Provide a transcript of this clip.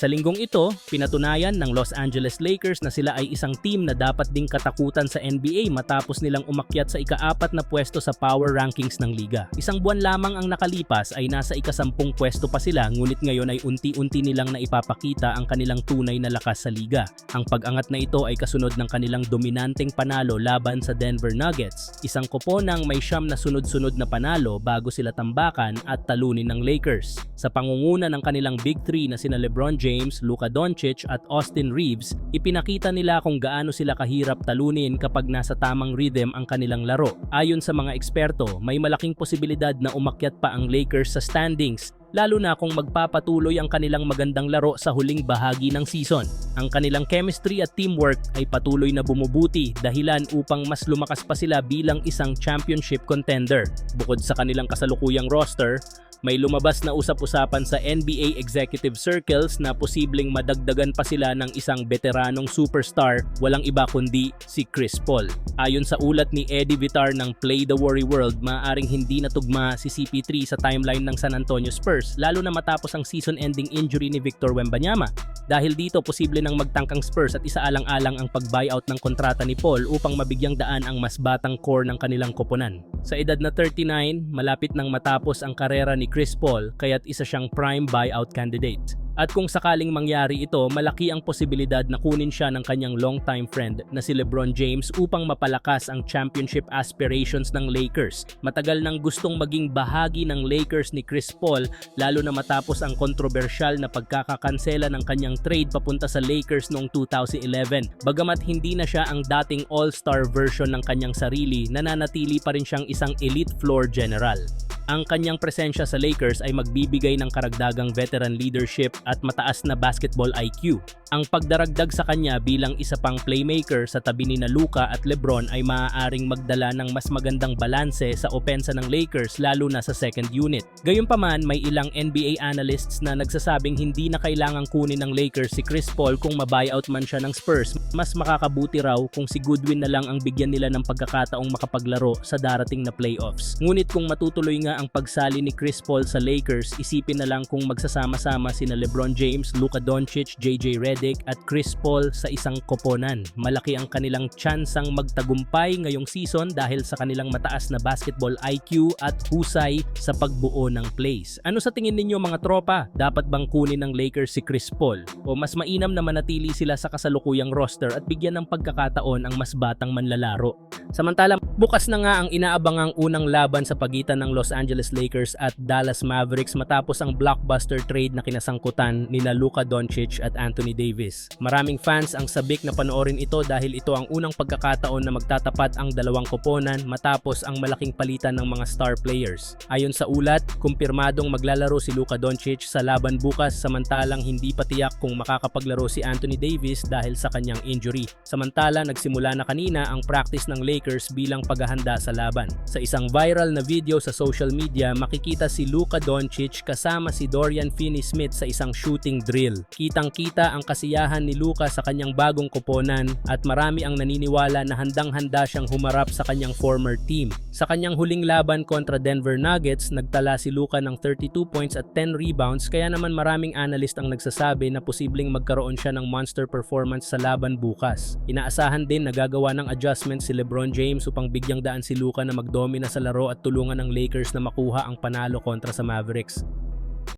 Sa linggong ito, pinatunayan ng Los Angeles Lakers na sila ay isang team na dapat ding katakutan sa NBA matapos nilang umakyat sa ikaapat na pwesto sa power rankings ng liga. Isang buwan lamang ang nakalipas ay nasa ikasampung pwesto pa sila ngunit ngayon ay unti-unti nilang naipapakita ang kanilang tunay na lakas sa liga. Ang pag-angat na ito ay kasunod ng kanilang dominanteng panalo laban sa Denver Nuggets, isang koponang may siyam na sunod-sunod na panalo bago sila tambakan at talunin ng Lakers. Sa pangunguna ng kanilang Big Three na sina LeBron James, Luka Doncic at Austin Reeves, ipinakita nila kung gaano sila kahirap talunin kapag nasa tamang rhythm ang kanilang laro. Ayon sa mga eksperto, may malaking posibilidad na umakyat pa ang Lakers sa standings lalo na kung magpapatuloy ang kanilang magandang laro sa huling bahagi ng season. Ang kanilang chemistry at teamwork ay patuloy na bumubuti dahilan upang mas lumakas pa sila bilang isang championship contender. Bukod sa kanilang kasalukuyang roster, may lumabas na usap-usapan sa NBA executive circles na posibleng madagdagan pa sila ng isang veteranong superstar walang iba kundi si Chris Paul. Ayon sa ulat ni Eddie Vitar ng Play the Worry World, maaaring hindi natugma si CP3 sa timeline ng San Antonio Spurs lalo na matapos ang season-ending injury ni Victor Wembanyama. Dahil dito, posible nang magtangkang Spurs at isaalang-alang ang pag-buyout ng kontrata ni Paul upang mabigyang daan ang mas batang core ng kanilang koponan. Sa edad na 39, malapit nang matapos ang karera ni Chris Paul kaya't isa siyang prime buyout candidate. At kung sakaling mangyari ito, malaki ang posibilidad na kunin siya ng kanyang longtime friend na si LeBron James upang mapalakas ang championship aspirations ng Lakers. Matagal nang gustong maging bahagi ng Lakers ni Chris Paul lalo na matapos ang kontrobersyal na pagkakakansela ng kanyang trade papunta sa Lakers noong 2011. Bagamat hindi na siya ang dating all-star version ng kanyang sarili, nananatili pa rin siyang isang elite floor general ang kanyang presensya sa Lakers ay magbibigay ng karagdagang veteran leadership at mataas na basketball IQ. Ang pagdaragdag sa kanya bilang isa pang playmaker sa tabi ni Luka at Lebron ay maaaring magdala ng mas magandang balanse sa opensa ng Lakers lalo na sa second unit. Gayunpaman, may ilang NBA analysts na nagsasabing hindi na kailangang kunin ng Lakers si Chris Paul kung mabuyout man siya ng Spurs. Mas makakabuti raw kung si Goodwin na lang ang bigyan nila ng pagkakataong makapaglaro sa darating na playoffs. Ngunit kung matutuloy nga ang pagsali ni Chris Paul sa Lakers, isipin na lang kung magsasama-sama sina LeBron James, Luka Doncic, JJ Redick at Chris Paul sa isang koponan. Malaki ang kanilang tsansang magtagumpay ngayong season dahil sa kanilang mataas na basketball IQ at husay sa pagbuo ng plays. Ano sa tingin ninyo mga tropa? Dapat bang kunin ng Lakers si Chris Paul? O mas mainam na manatili sila sa kasalukuyang roster at bigyan ng pagkakataon ang mas batang manlalaro? Samantala, bukas na nga ang inaabangang unang laban sa pagitan ng Los Angeles Lakers at Dallas Mavericks matapos ang blockbuster trade na kinasangkutan nina Luka Doncic at Anthony Davis. Maraming fans ang sabik na panoorin ito dahil ito ang unang pagkakataon na magtatapat ang dalawang koponan matapos ang malaking palitan ng mga star players. Ayon sa ulat, kumpirmadong maglalaro si Luka Doncic sa laban bukas samantalang hindi pa tiyak kung makakapaglaro si Anthony Davis dahil sa kanyang injury. Samantala, nagsimula na kanina ang practice ng Lakers bilang paghahanda sa laban. Sa isang viral na video sa social media, makikita si Luka Doncic kasama si Dorian Finney-Smith sa isang shooting drill. Kitang-kita ang kasiyahan ni Luka sa kanyang bagong koponan at marami ang naniniwala na handang-handa siyang humarap sa kanyang former team. Sa kanyang huling laban kontra Denver Nuggets, nagtala si Luka ng 32 points at 10 rebounds kaya naman maraming analyst ang nagsasabi na posibleng magkaroon siya ng monster performance sa laban bukas. Inaasahan din na gagawa ng adjustment si LeBron James upang bigyang daan si Luka na magdomina sa laro at tulungan ng Lakers na makuha ang panalo kontra sa Mavericks.